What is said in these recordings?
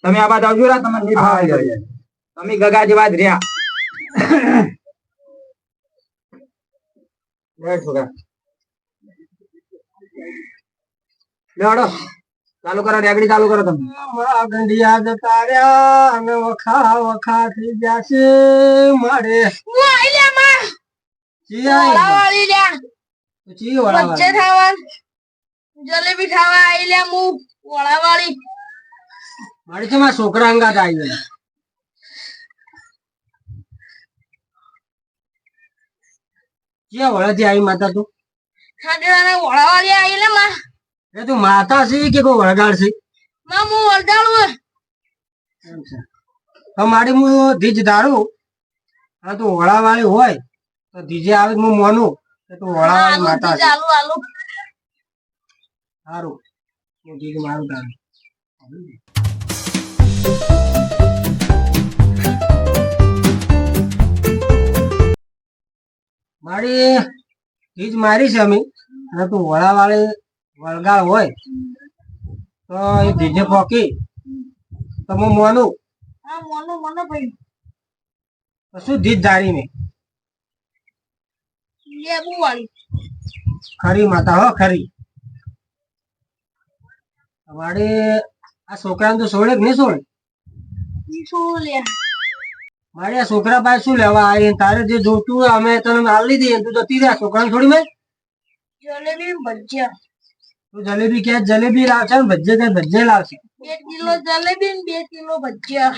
તમે આ બાદ આવજો રા તમને નિભાવી ફાવે તમે ગગા જેવા જ રહ્યા લે છોકરા લે હળો ચાલુ કરો રેગડી ચાલુ કરો તમે ગંડિયા જતા રહ્યા અને વખા વખા થઈ ગયા છે મારે હું આઈ લે માં ચી આઈ? લ્યા તો ચી વળાવા? જલેબી ખાવા આઈ લે મુ વળાવાળી મારી છે મારા છોકરા અંગાત આવી ક્યાં વળાથી આવી માતા તું? આઈ લે માં. એ તું માતા છે કે કોઈ વળગાડ છે? માં હું વળગાડું તો મારી હું ધીજ ધારું. હા તું વળાવાળી હોય તો ધીજે આવે હું મોનું. તું માતા સારું હું ધીજ મારું તારું મારી ધીજ મારી છે અમે. અને તું વળાવાળી વળગાળ હોય તો એ ધીજે ફોકી તો હું મોનું મોનો મોનો ભાઈ શું ધીજ ધારી મેં? લેબુ વાળી. ખરી માતા હો ખરી. તમારે આ છોકરાને તો છોડે કે નહીં છોડે શું લે મારે છોકરા પાસે શું લેવા આવી તારે જે જોતું હોય અમે તને આલી દઈએ તું જતી રહ્યા છોકરાને થોડી મેં જલેબી ભજીયા. તું જલેબી ક્યાં? જલેબી લાવશે ને ભજ્જે ક્યાં? ભજીયા લાવશે. બે કિલો જલેબી ને બે કિલો ભજીયા.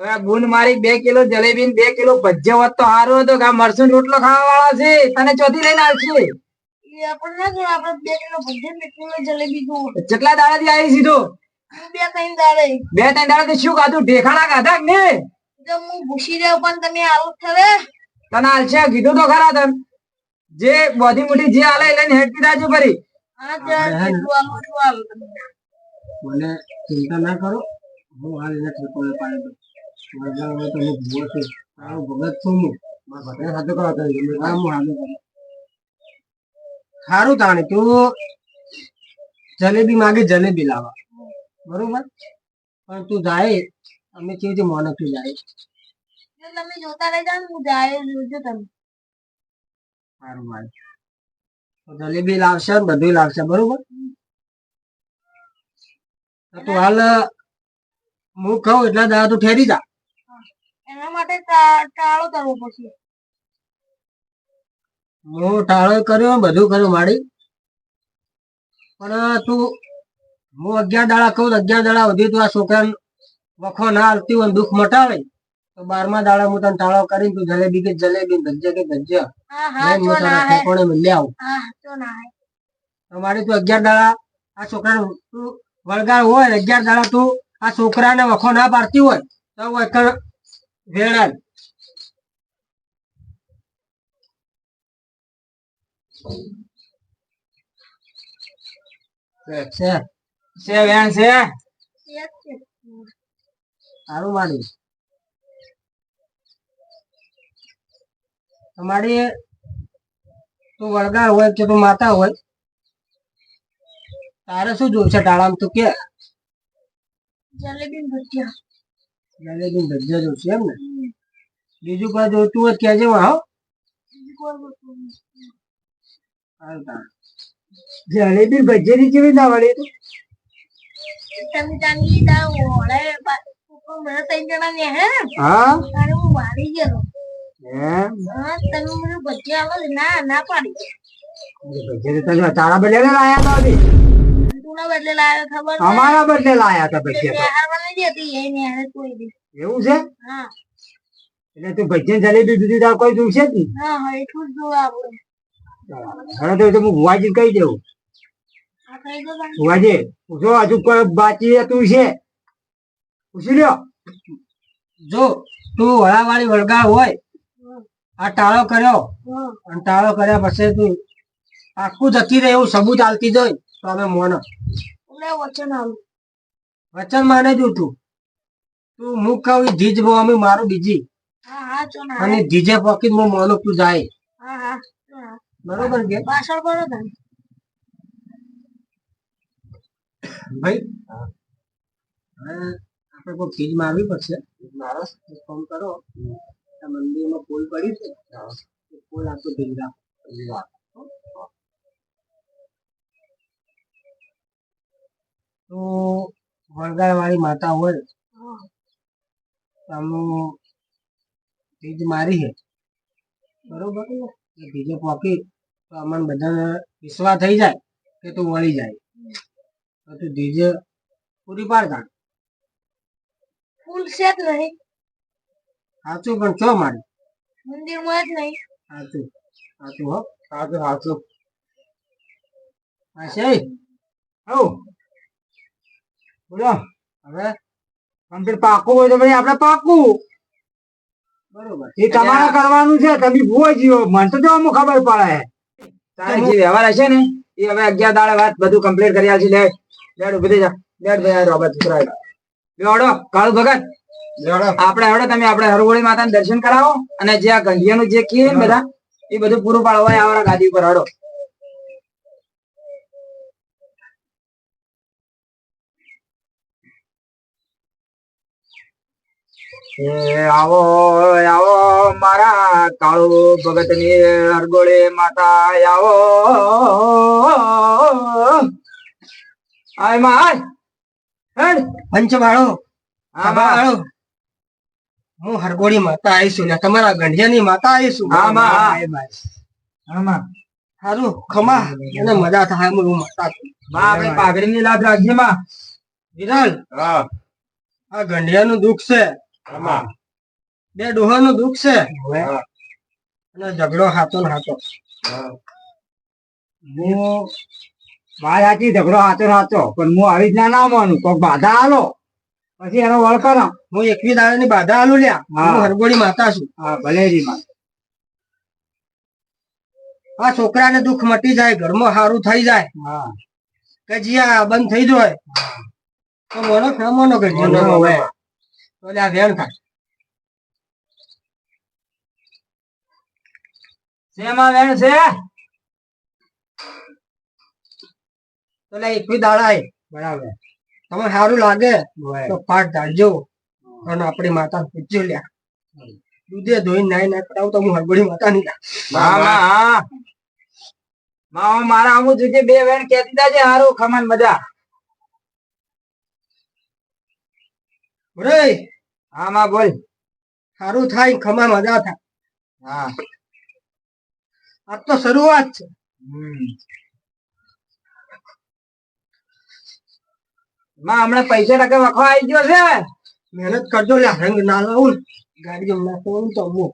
હવે ગુણ મારી બે કિલો જલેબી ને બે કિલો ભજીયા હોત તો સારું હતું કે મરસું રોટલો ખાવા વાળા છે. તને ચોથી લઈને આવશે. આપણે ના આપણે બે કિલો ભજીયા કિલો જલેબી જેટલા કેટલા દાડા થી આવી સીધો? બે ત્રણ દાડે. બે ત્રણ દાડા શું ખાધું? ઢેખાણા ખાધા ને જો હું ભૂસી રહ્યો પણ તમે આલુ થવે. તને આલશે કીધું તો ખરા તને. જે બોધી મોટી જે હાલે એ લઈને હેડતી જાજો ફરી. આલુ આલુ. તમે મને ચિંતા ના કરો. હું હાલ એને ઠેકોને પાડી દઉં. મારા હવે તો ભૂવો છું. તારો ભગત છું હું. મારા ભગત સાથે કરો તો કામ હું હાલે કરું. સારું તાણે તું. જલેબી માગે જલેબી લાવવા બરોબર? પણ તું જાય અમે કેવી રીતે મોનક તું જાય જો તમે જોતા રહી જાવ હું જાય જોજો તમે. સારું ભાઈ તો જલેબી લાવશે બધું લાવશે બરોબર? તો હાલ હું કહું એટલા દાદા તું ઠેરી જા. એના માટે ટાળો કરવો પડશે. હું ટાળો કર્યો બધું કર્યું માડી પણ તું હું અગિયાર દાડા કહું અગિયાર દાડા સુધી તું આ છોકરાને વખો ના હાલતી હોય દુઃખ મટાવે તો બારમા દાડા હું તને ટાળો કરીને તું જલેબી કે જલેબી ભજ્જે કે હે ઠેકોણે મિલી આવું. તમારે તું અગિયાર દાડા આ છોકરાને તું વળગાર હોય અગિયાર દાડા તું આ છોકરાને વખો ના પાડતી હોય તો એક વેળા છે. છે વેણ છે? છે. સારું માડી તમારી તું વળગાડ હોય કે તું માતા હોય? તારે શું જોઈશે ટાળામાં તું કે? જલેબી ભજીયા. જલેબી ભજ્યા જોઈશે એમ ને? બીજું કોઈ જોતું હોય. સારું તારે. જલેબી ભજીયાની કેવી ના જણા ને વાળી તારા બદલે લાયા હતા? અમારા બદલે લાયા હતા કોઈ એવું છે? એટલે તું ભજીયા જલેબી બીજું તાર કોઈ જોઈશે જ નહીં. હવે તો હું ભુવાજી કહી દઉં ભુવાજી પૂછો હજુ કોઈ બાકી તું છે? પૂછી લ્યો. જો તું વળાવાળી વળગા હોય આ ટાળો કર્યો. અને ટાળો કર્યા પછી તું આખું જતી રહે એવું સબૂત આલતી જોઈ તો અમે મોનો. વચન આલું. વચન માને જ તું તું મુખ કહું ધીજ બહુ અમે મારું બીજી. હા હા ચો ના અને ધીજે પોકી હું મોનો તું જાય. બરોબર કે? પાછળ પડો તમે ભાઈ? હવે આપણે કોઈ ફીજમાં આવી પડશે. એક ફોન કરો. આ મંદિરમાં પુલ પડી છે. પુલ આપતો ભીંગા તો વળગાડ વાળી માતા હોય. આમનું ફીજ મારી છે. બરોબર ભીજો બીજે પોકી તો અમને બધાને વિશ્વાસ થઈ જાય કે તું વળી જાય. તો દીજે પૂરી પાડ કાઢ ફૂલ છે જ નહીં. સાચું પણ ચો મારી? મંદિરમાં જ નહીં. સાચું સાચું હો સાચું સાચું. હા છે હઉ. બોલો હવે કમ્પ્લીટ પાકું હોય તો પછી આપણે પાકું. બરોબર. એ તમારે કરવાનું છે તમે ભૂવો જીવો. મને તો અમુક ખબર પડે. તારે જે વ્યવહાર હશે ને એ હવે અગિયાર દાડે વાત બધું કમ્પ્લીટ કરી આલશે લેટ લેટ ઊભી થઈ જા. લેટ ભાઈ રોબર્ટ છોકરા બેવડો કાળુ ભગત. આપણે હવડો તમે આપણે હરગોળી માતાને દર્શન કરાવો અને જે આ ગંઢિયાનું જે કીએ ને બધા એ બધું પૂરું પાડવા આવવાના ગાદી ઉપર હડો આવો આવો મારા કાળુ ભગતની હરગોળી માતા આવો. આયમાં આય. હેડ. પંચવાળો હા માં વાળો હું હરગોળી માતા આવીશું ને તમારા ગંઢિયાની માતા આવીશું હા માં હા માં સારું ખમા. અને મજા થાય હું માતા. છું. માં આપણે પાઘડી ની લાત રાખજે માં હા. આ ગંઢિયાનું દુઃખ છે. બે ડોહાનું દુઃખ છે. અને ઝઘડો હાથો ને હાથો. હું વાત સાચી ઝઘડો સાચો સાચો પણ હું આવી રીતના ના માનું. કોક બાધા આલો. પછી એનો વળ કરો. હું એકવીસ દાડા ની બાધા આલું લ્યા. હું હરગોળી માતા છું. હા ભલે રી આ છોકરાને દુઃખ મટી જાય ઘરમાં સારું થઈ જાય. હા. કે જીયા બંધ થઈ જાય તો મોનો ના મોનો ગંઢિયો મોનો ના હવે. તો લ્યા વેણ થાય શેમાં વેણ છે? તો લે એકવી દાડા આય. બરાબર. તમે સારું લાગે તો પાઠ ધાડજો અને આપણી માતા પૂછજો લ્યા. દૂધે ધોઈને નાઈ ના કરાવું તો હું હરગોડી માતા નહીં હા. હા. મારા અમુક જુજે બે વેણ કેતી તા છે હારું ખમન મજા. રે હા માં બોલ. સારું થાય ખમા મજા થાય. હા. આ તો શરૂઆત છે. હમ. માં હમણાં પૈસા ટકા વખો આવી ગયો છે. મહેનત કરજો લે રંગ ના લાવું. ગાડી એમ ના કરું તો હું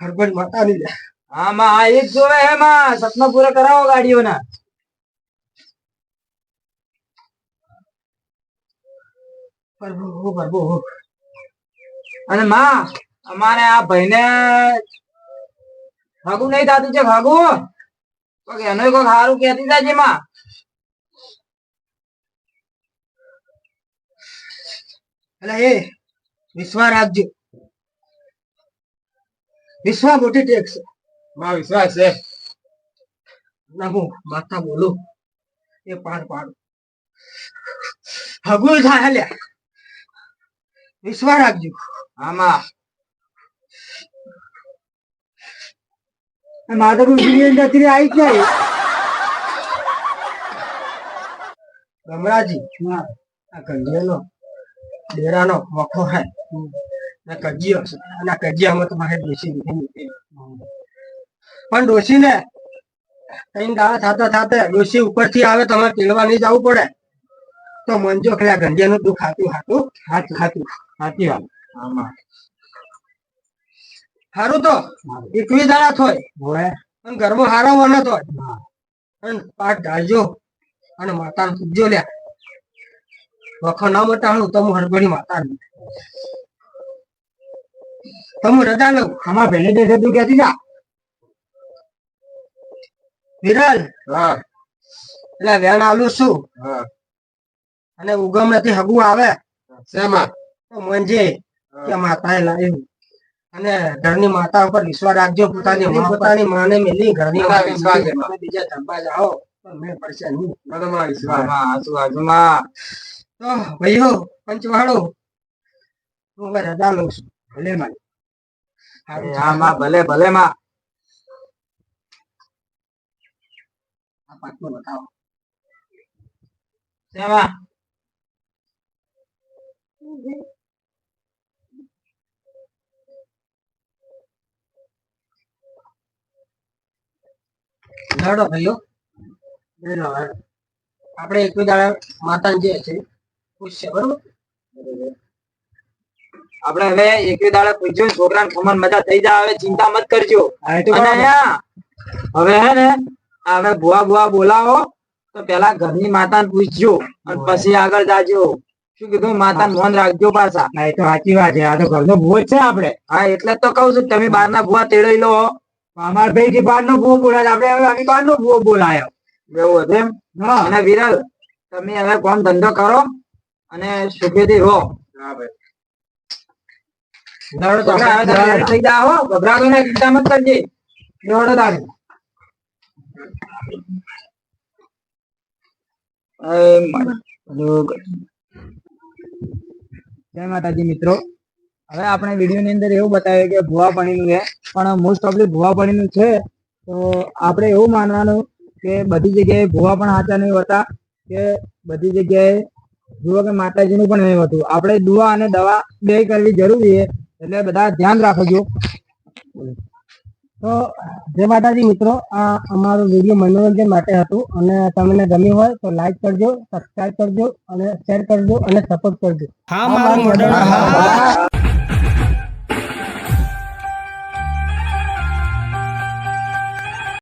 હરગોળી માતા નહીં લ્યા. હા માં આ એક જોવે હે માં. સપના પૂરા કરાવો ગાડીઓના. પ્રભુ પ્રભુ અને માં અમારે આ ભાઈને ભાગુ નહીં થતું છે ભાગુ. એનો કોઈ સારું કેતી છે માં. એટલે એ વિશ્વા રાખજો. વિશ્વા મોટી છે માં વિશ્વાસ છે. ના માતા બોલું? એ પાર પાડ. હગુલ થાય લ્યા. વિશ્વા રાખજો. આમાં. માધવ નથી આવી જ નહીં ગમરાજી આ કજિયાનો ડેરાનો વખો હે. ને કજિયો અને કજિયામાં તમારે ડોસી પણ ડોસી ને કઈ દાડા થતા થતા ડોસી ઉપરથી આવે તમારે તેડવા નહીં જવું પડે. તો મંજો ખેલા ગંડિયાનું દુઃખ હાતું હાતું. હાથ હાતું વાત. આમાં. સારું તો. એકવી દાડા થોય. અને ગરબો હારો વનો થોય અને પાઠ ઢાળજો. અને માતાને પૂજજો લ્યા. વખો ના મટાણું તો હું હરગોળી માતા રજા લઉં. આમાં ભેલે દેશે તું કેતી જા. વિરલ. હા. એટલે વેણ આલું છું. હા. અને ઉગમણેથી હગું આવે. શેમાં? તો મંજે કે માતાએ લાવ્યું. અને ઘરની માતા ઉપર વિશ્વાસ રાખજો. પોતાની માં પોતાની માને મેલી ઘરની વિશ્વાસ બીજા ધંધા જાઓ મેં પડશે નહીં. આમાં વિશ્વાસ. આસુમાં તો ભાઈઓ પંચવાળો હું હવે રજા લઉં છું ભલે માં હા માં ભલે ભલે માં. આ પાકમાં બતાવો. શેમાં લડો ભાઈઓ. આપણે એક દાડા માતા જે છે. બરોબર આપણે હવે એક દાડે પૂછ્યું છોકરાને ખમણ મજા થઈ જાય હવે ચિંતા મત કરજો. અને હવે હે ને હવે ભુવા ભુવા બોલાવો તો પેલા ઘરની માતાને પૂછજો અને પછી આગળ જાજો. શું કીધું? માતાને મોન રાખજો પાછા. હા, એ તો સાચી વાત છે. આ તો ઘરનો ભૂવો છે આપણે. હા એટલે તો કહું છું તમે બહારના ભુવા તેડી લો. અમાર ભાઈ થી બહાર નો ભૂવો બોલાય આપણે હવે અમે બહાર નો ભૂવો બોલાયો. એવું હતું એમ? હા. અને વિરલ તમે હવે કોણ ધંધો કરો? અને સુખેથી રહો. જય માતાજી, મિત્રો. હવે આપણે વીડિયો ની અંદર એવું બતાવ્યું કે ભુવા પાણીનું છે. પણ મોસ્ટ ઓફલી ભુવા પાણીનું છે. તો આપણે એવું માનવાનું કે બધી જગ્યાએ ભુવા પણ હાચા નહીં હોતા, કે બધી જગ્યાએ જુઓ કે માતાજીનું પણ એમ હતું. આપણે દુઆ અને દવા બે કરવી જરૂરી છે એટલે બધા ધ્યાન રાખજો. તો જય માતાજી મિત્રો આ અમારો વીડિયો મનોરંજન માટે હતું અને તમને ગમ્યું હોય તો લાઈક કરજો સબસ્ક્રાઇબ કરજો અને શેર કરજો અને સપોર્ટ કરજો. હા મારું